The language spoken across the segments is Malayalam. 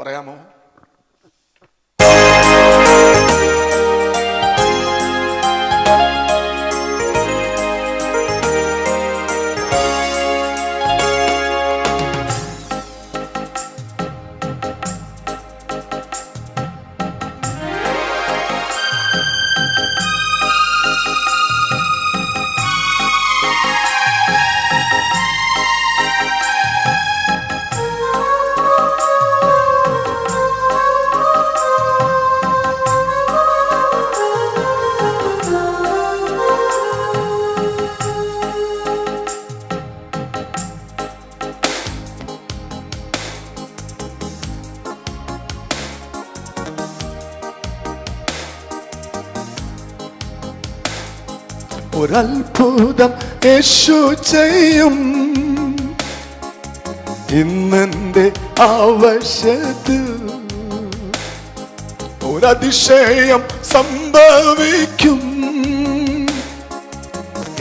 പറയാമോ ഒരത്ഭുതം യേശു ചെയ്യും. ഇന്നെന്റെ ആവശ്യത്തിൽ ഒരതിശയം സംഭവിക്കും.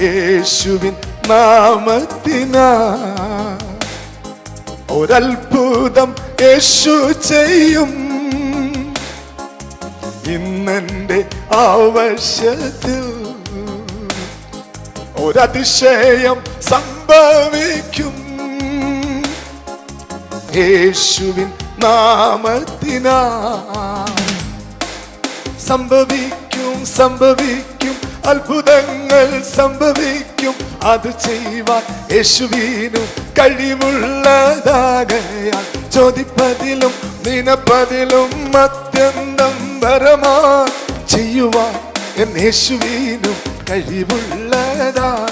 യേശുവിൻ നാമത്തിനാ ഒരത്ഭുതം യേശു ചെയ്യും. ഇന്നെന്റെ ആവശ്യത്തിൽ ഒരതിശയം സംഭവിക്കും. യേശുവിൻ നാമത്തിനാ സംഭവിക്കും സംഭവിക്കും. അത്ഭുതങ്ങൾ സംഭവിക്കും. അത് ചെയ്യുവാൻ യേശുവിനും കഴിവുള്ളതാകയാൽ ചോദിപ്പതിലും നിനപ്പതിലും അത്യന്തം പരമാ ചെയ്യുവാൻ എൻ യേശുവിനും കഴിവുള്ളതാ.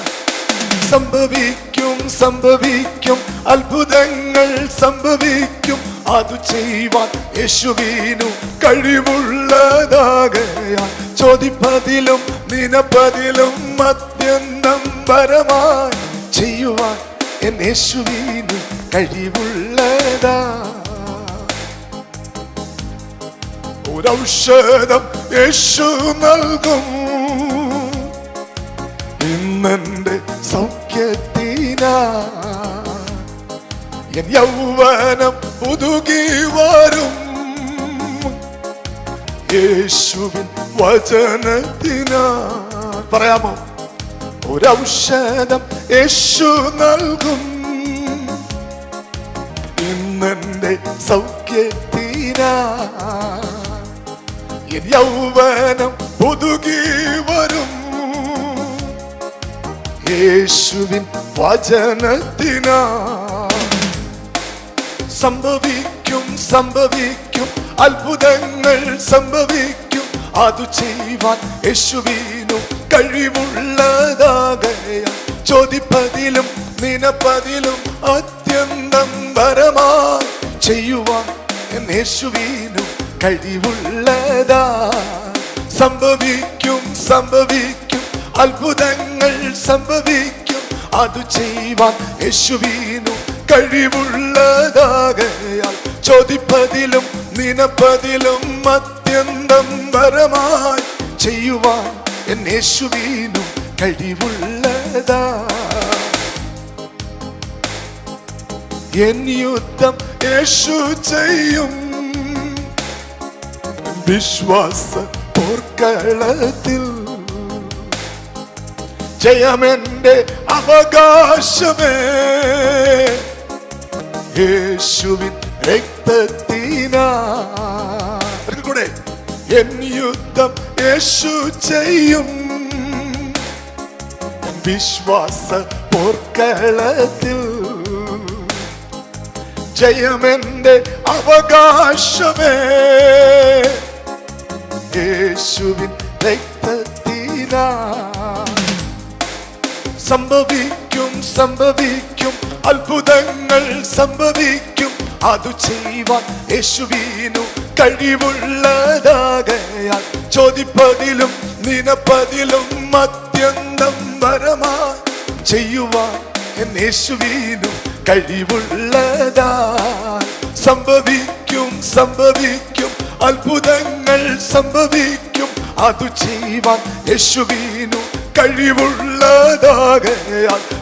സംഭവിക്കും സംഭവിക്കും. അത്ഭുതങ്ങൾ സംഭവിക്കും. അത് ചെയ്യുവാൻ യേശുവിനു കഴിവുള്ളതാകയാൽ ചോദിപ്പതിലും നിനപ്പതിലും അത്യന്തം പരമായി ചെയ്യുവാൻ എൻ യേശുവിനു കഴിവുള്ളതാ. ഒരൗഷധം യേശു നൽകും. ഇന്നെന്റെ സൗഖ്യത്തിനാ. എൻ യൗവനം പുതുകി വരും. യേശുവിൻ വചനത്തിനാ. പറയാമോ? ഒരൗഷധം യേശു നൽകും. ഇന്നെന്റെ സൗഖ്യത്തിനാ. യൗവനം പുതുകി വരും. യേശുവിൻ സംഭവിക്കും സംഭവിക്കും അത്ഭുതങ്ങൾ സംഭവിക്കും. അത് ചെയ്യുവാൻ യേശുവിനും കഴിവുള്ളതാകയാൽ ചോദിപ്പതിലും നിനപ്പതിലും അത്യന്തം പരമായി ചെയ്യുവാൻ യേശുവിനും കഴിവുള്ളതാ. സംഭവിക്കും സംഭവിക്കും അത്ഭുതങ്ങൾ സംഭവിക്കും. അത് ചെയ്യുവാൻ യേശുവിനു കഴിവുള്ളതാകയാൽ ചോദിപ്പതിലും നിനപ്പതിലും അത്യന്തം പരമായി ചെയ്യുവാൻ എൻ യേശുവിനു കഴിവുള്ളതാ. എൻ യുദ്ധം യേശു ചെയ്യും. വിശ്വാസ പോർക്കളത്തിൽ ജയമെന്റെ അവകാശമേ. യേശുവിൻ രക്തത്തിനാ. ഒരിക്കൽ കൂടെ എൻ യുദ്ധം യേശു ചെയ്യും. വിശ്വാസ പോർക്കളത്തിൽ. ജയമെന്റെ അവകാശമേ. യേശുവിൻ രക്തത്തിനാ. സംഭവിക്കും സംഭവിക്കും. അത്ഭുതങ്ങൾ സംഭവിക്കും. അതു ചെയ്യുവാൻ യേശുവിനു കഴിവുള്ളതാകയാൽ ചോദിപ്പതിലും നിനപ്പതിലും അത്യന്തം വരമാ ചെയ്യുവാൻ യേശുവിനു കഴിവുള്ളതാ സംഭവിക്കും സംഭവിക്കും. അത്ഭുതങ്ങൾ സംഭവിക്കും. അതു ചെയ്യുവാൻ യേശുവിനു കഴിവുള്ളതാകയാൽ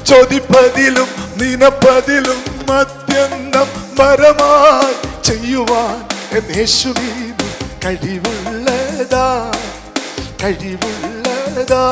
ചോദിപ്പതിലും നിനപ്പതിലും അത്യന്തം പരമായി ചെയ്യുവാൻ എന്നേശുവീന് കഴിവുള്ളതാ കഴിവുള്ളതാ.